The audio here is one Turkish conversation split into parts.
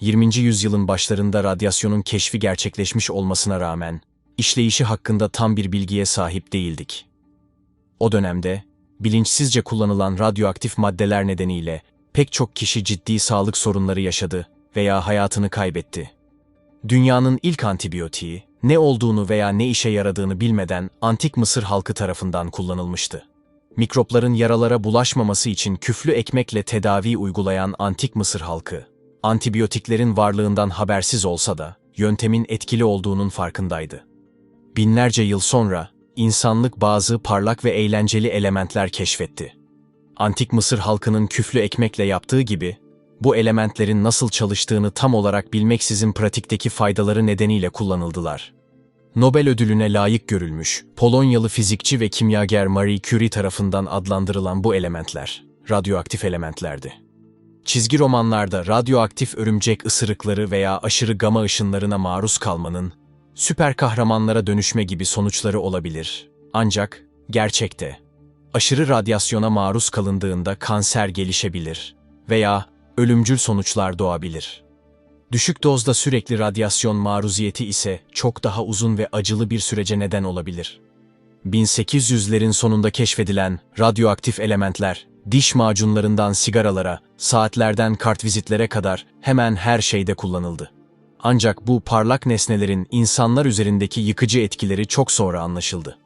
20. yüzyılın başlarında radyasyonun keşfi gerçekleşmiş olmasına rağmen, işleyişi hakkında tam bir bilgiye sahip değildik. O dönemde, bilinçsizce kullanılan radyoaktif maddeler nedeniyle pek çok kişi ciddi sağlık sorunları yaşadı veya hayatını kaybetti. Dünyanın ilk antibiyotiği, ne olduğunu veya ne işe yaradığını bilmeden antik Mısır halkı tarafından kullanılmıştı. Mikropların yaralara bulaşmaması için küflü ekmekle tedavi uygulayan antik Mısır halkı, antibiyotiklerin varlığından habersiz olsa da yöntemin etkili olduğunun farkındaydı. Binlerce yıl sonra insanlık bazı parlak ve eğlenceli elementler keşfetti. Antik Mısır halkının küflü ekmekle yaptığı gibi, bu elementlerin nasıl çalıştığını tam olarak bilmeksizin pratikteki faydaları nedeniyle kullanıldılar. Nobel ödülüne layık görülmüş, Polonyalı fizikçi ve kimyager Marie Curie tarafından adlandırılan bu elementler, radyoaktif elementlerdi. Çizgi romanlarda radyoaktif örümcek ısırıkları veya aşırı gama ışınlarına maruz kalmanın, süper kahramanlara dönüşme gibi sonuçları olabilir. Ancak, gerçekte, aşırı radyasyona maruz kalındığında kanser gelişebilir veya ölümcül sonuçlar doğabilir. Düşük dozda sürekli radyasyon maruziyeti ise çok daha uzun ve acılı bir sürece neden olabilir. 1800'lerin sonunda keşfedilen radyoaktif elementler, diş macunlarından sigaralara, saatlerden kartvizitlere kadar hemen her şeyde kullanıldı. Ancak bu parlak nesnelerin insanlar üzerindeki yıkıcı etkileri çok sonra anlaşıldı.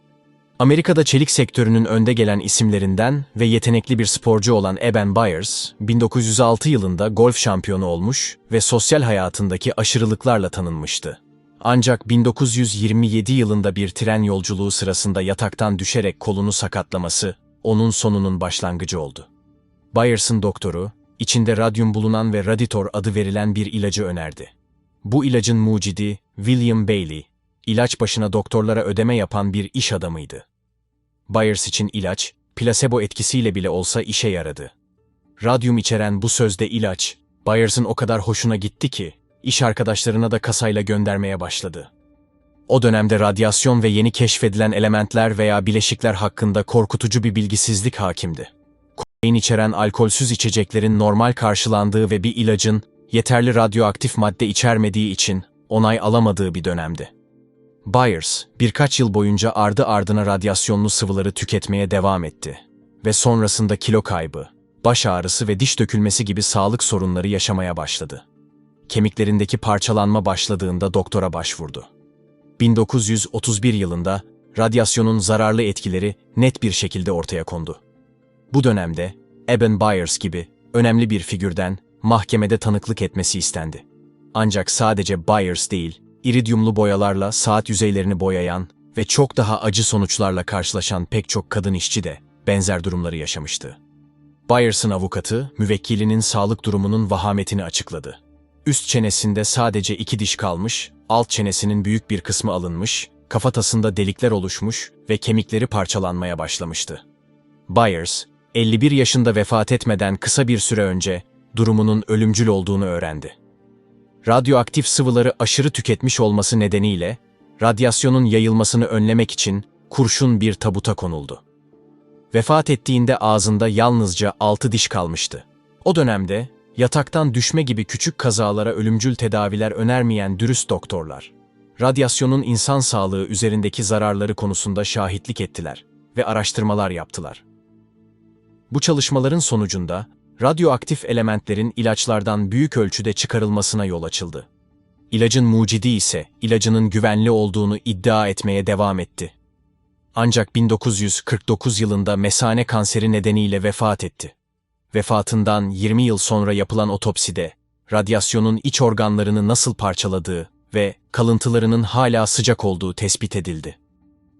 Amerika'da çelik sektörünün önde gelen isimlerinden ve yetenekli bir sporcu olan Eben Byers, 1906 yılında golf şampiyonu olmuş ve sosyal hayatındaki aşırılıklarla tanınmıştı. Ancak 1927 yılında bir tren yolculuğu sırasında yataktan düşerek kolunu sakatlaması, onun sonunun başlangıcı oldu. Byers'ın doktoru, içinde radyum bulunan ve Raditor adı verilen bir ilacı önerdi. Bu ilacın mucidi William Bailey, ilaç başına doktorlara ödeme yapan bir iş adamıydı. Byers için ilaç, plasebo etkisiyle bile olsa işe yaradı. Radyum içeren bu sözde ilaç, Byers'ın o kadar hoşuna gitti ki, iş arkadaşlarına da kasayla göndermeye başladı. O dönemde radyasyon ve yeni keşfedilen elementler veya bileşikler hakkında korkutucu bir bilgisizlik hakimdi. Kokain içeren alkolsüz içeceklerin normal karşılandığı ve bir ilacın yeterli radyoaktif madde içermediği için onay alamadığı bir dönemdi. Byers, birkaç yıl boyunca ardı ardına radyasyonlu sıvıları tüketmeye devam etti ve sonrasında kilo kaybı, baş ağrısı ve diş dökülmesi gibi sağlık sorunları yaşamaya başladı. Kemiklerindeki parçalanma başladığında doktora başvurdu. 1931 yılında radyasyonun zararlı etkileri net bir şekilde ortaya kondu. Bu dönemde Eben Byers gibi önemli bir figürden mahkemede tanıklık etmesi istendi. Ancak sadece Byers değil, iridyumlu boyalarla saat yüzeylerini boyayan ve çok daha acı sonuçlarla karşılaşan pek çok kadın işçi de benzer durumları yaşamıştı. Byers'ın avukatı, müvekkilinin sağlık durumunun vahametini açıkladı. Üst çenesinde sadece iki diş kalmış, alt çenesinin büyük bir kısmı alınmış, kafatasında delikler oluşmuş ve kemikleri parçalanmaya başlamıştı. Byers, 51 yaşında vefat etmeden kısa bir süre önce durumunun ölümcül olduğunu öğrendi. Radyoaktif sıvıları aşırı tüketmiş olması nedeniyle radyasyonun yayılmasını önlemek için kurşun bir tabuta konuldu. Vefat ettiğinde ağzında yalnızca altı diş kalmıştı. O dönemde yataktan düşme gibi küçük kazalara ölümcül tedaviler önermeyen dürüst doktorlar, radyasyonun insan sağlığı üzerindeki zararları konusunda şahitlik ettiler ve araştırmalar yaptılar. Bu çalışmaların sonucunda radyoaktif elementlerin ilaçlardan büyük ölçüde çıkarılmasına yol açıldı. İlacın mucidi ise ilacının güvenli olduğunu iddia etmeye devam etti. Ancak 1949 yılında mesane kanseri nedeniyle vefat etti. Vefatından 20 yıl sonra yapılan otopside radyasyonun iç organlarını nasıl parçaladığı ve kalıntılarının hala sıcak olduğu tespit edildi.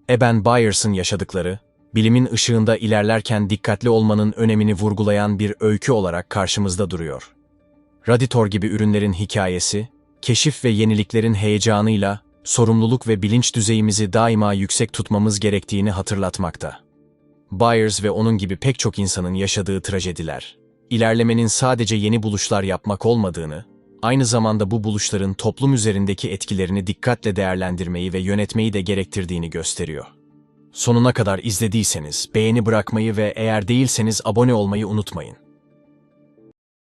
Eben Byers'ın yaşadıkları bilimin ışığında ilerlerken dikkatli olmanın önemini vurgulayan bir öykü olarak karşımızda duruyor. Raditor gibi ürünlerin hikayesi, keşif ve yeniliklerin heyecanıyla sorumluluk ve bilinç düzeyimizi daima yüksek tutmamız gerektiğini hatırlatmakta. Byers ve onun gibi pek çok insanın yaşadığı trajediler, ilerlemenin sadece yeni buluşlar yapmak olmadığını, aynı zamanda bu buluşların toplum üzerindeki etkilerini dikkatle değerlendirmeyi ve yönetmeyi de gerektirdiğini gösteriyor. Sonuna kadar izlediyseniz beğeni bırakmayı ve eğer değilseniz abone olmayı unutmayın.